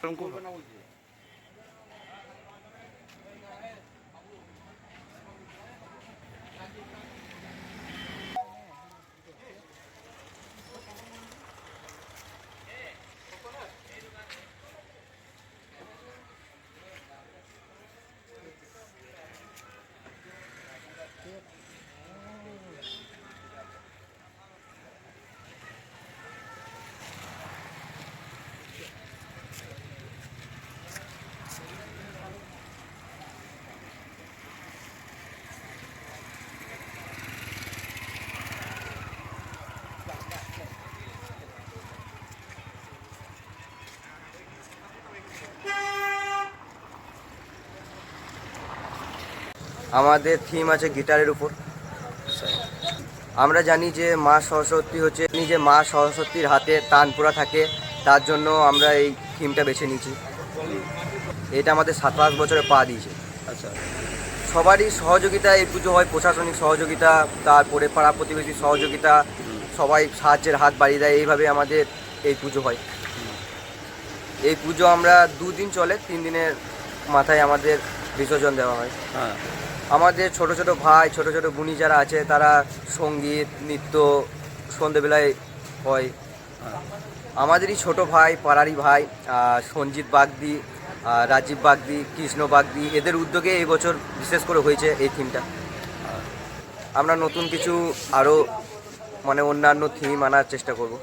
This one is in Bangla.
tronco. আমাদের থিম আছে গিটারের উপর। আমরা জানি যে মা সরস্বতী হচ্ছে যে মা সরস্বতীর হাতে তানপুরা থাকে তার জন্য আমরা এই থিমটা বেছে নিয়েছি। এটা আমাদের সাতাশ বছরে পা দিয়েছে। আচ্ছা। সবারই সহযোগিতা এই পুজো হয় প্রশাসনিক সহযোগিতা তারপরে পাড়া প্রতিবেশীর সহযোগিতা সবাই সাহায্যের হাত বাড়িয়ে দেয় এইভাবে আমাদের এই পুজো হয়। এই পুজো আমরা দুদিন চলে তিন দিনের মাথায় আমাদের বিসর্জন দেওয়া হয়। হ্যাঁ। আমাদের ছোট ছোট ভাই ছোট ছোট বুনি যারা আছে তারা সংগীত নৃত্য সন্ধেবেলায় হয়। হ্যাঁ। আমাদেরই ছোট ভাই পাড়ারই ভাই সঞ্জিত বাগদি রাজীব বাগদি কৃষ্ণ বাগদি এদের উদ্যোগে এই বছর বিশেষ করে হয়েছে এই থিমটা আমরা নতুন কিছু আরও মানে অন্যান্য থিম আনার চেষ্টা করব।